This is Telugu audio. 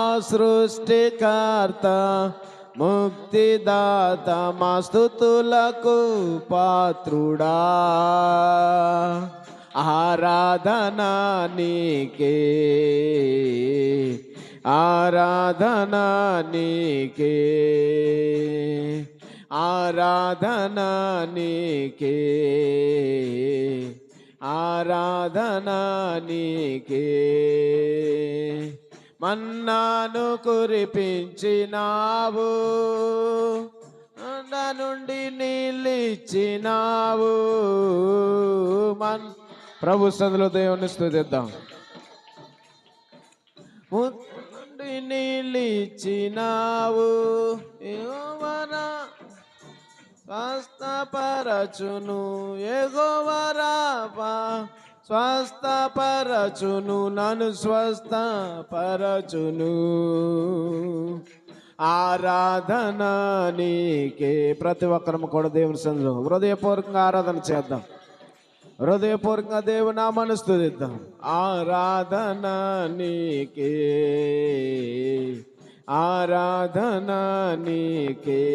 సృష్టికర్త ముక్తిదాత మా స్థుతులకు పాత్రుడా. ఆరాధనా నీకే ఆరాధనా నీకే ఆరాధనా నీకే ఆరాధనా నీకే. మన్నాను కురిపించినావు. నుండి నీళ్ళిచ్చినావు. మన్ ప్రభు సందులో దేవుని స్థుతిద్దాం నుండి నీళ్ళిచ్చినావు. పరచును ఎగోవరా స్వస్థ పరచును నన్ను స్వస్థపరచును. ఆరాధన నీకే. ప్రతి ఒక్కరము కూడా దేవుని సందులో హృదయపూర్వకంగా ఆరాధన చేద్దాం. హృదయపూర్వకంగా దేవుని నామాన్ని స్థుతిద్దాం. ఆరాధన నీకే. ఆరాధన నీకే.